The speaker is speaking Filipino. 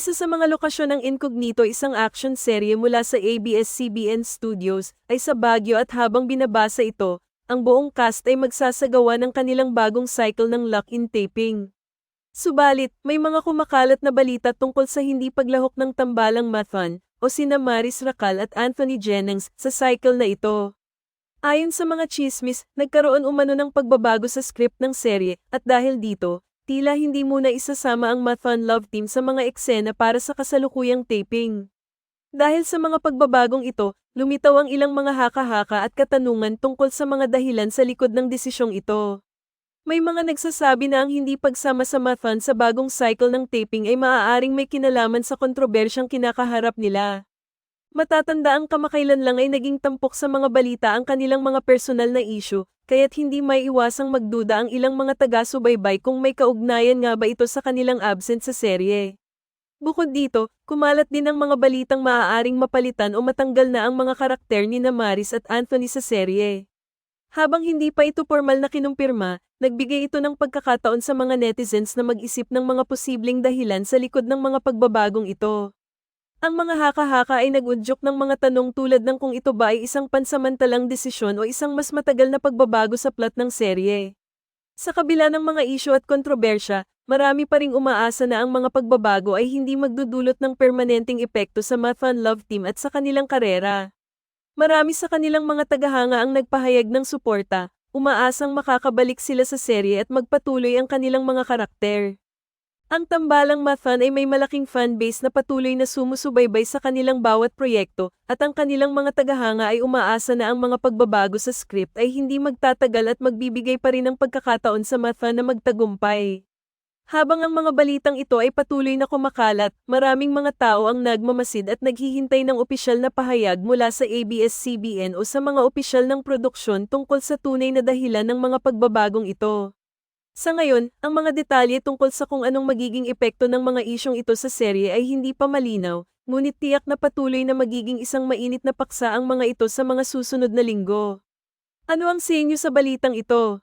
Isa sa mga lokasyon ng Incognito isang action serye mula sa ABS-CBN Studios ay sa Baguio at habang binabasa ito, ang buong cast ay magsasagawa ng kanilang bagong cycle ng lock-in taping. Subalit, may mga kumakalat na balita tungkol sa hindi paglahok ng tambalang Mathan o sina Maris Racal at Anthony Jennings sa cycle na ito. Ayon sa mga chismis, nagkaroon umano ng pagbabago sa script ng serye at dahil dito, tila hindi muna isasama ang Mathan Love Team sa mga eksena para sa kasalukuyang taping. Dahil sa mga pagbabagong ito, lumitaw ang ilang mga haka-haka at katanungan tungkol sa mga dahilan sa likod ng desisyong ito. May mga nagsasabi na ang hindi pagsama sa Mathan sa bagong cycle ng taping ay maaaring may kinalaman sa kontrobersyang kinakaharap nila. Matatanda ang kamakailan lang ay naging tampok sa mga balita ang kanilang mga personal na issue, kaya't hindi may iwasang magduda ang ilang mga taga-subaybay kung may kaugnayan nga ba ito sa kanilang absent sa serye. Bukod dito, kumalat din ang mga balitang maaaring mapalitan o matanggal na ang mga karakter ni Maris at Anthony sa serye. Habang hindi pa ito formal na kinumpirma, nagbigay ito ng pagkakataon sa mga netizens na mag-isip ng mga posibleng dahilan sa likod ng mga pagbabagong ito. Ang mga haka-haka ay nag-udyok ng mga tanong tulad ng kung ito ba ay isang pansamantalang desisyon o isang mas matagal na pagbabago sa plot ng serye. Sa kabila ng mga isyu at kontrobersya, marami pa ring umaasa na ang mga pagbabago ay hindi magdudulot ng permanenteng epekto sa Mathan Love Team at sa kanilang karera. Marami sa kanilang mga tagahanga ang nagpahayag ng suporta, umaasang makakabalik sila sa serye at magpatuloy ang kanilang mga karakter. Ang tambalang Mathan ay may malaking fanbase na patuloy na sumusubaybay sa kanilang bawat proyekto, at ang kanilang mga tagahanga ay umaasa na ang mga pagbabago sa script ay hindi magtatagal at magbibigay pa rin ng pagkakataon sa Mathan na magtagumpay. Habang ang mga balitang ito ay patuloy na kumakalat, maraming mga tao ang nagmamasid at naghihintay ng opisyal na pahayag mula sa ABS-CBN o sa mga opisyal ng produksyon tungkol sa tunay na dahilan ng mga pagbabagong ito. Sa ngayon, ang mga detalye tungkol sa kung anong magiging epekto ng mga isyong ito sa serye ay hindi pa malinaw, ngunit tiyak na patuloy na magiging isang mainit na paksa ang mga ito sa mga susunod na linggo. Ano ang sa inyo sa balitang ito?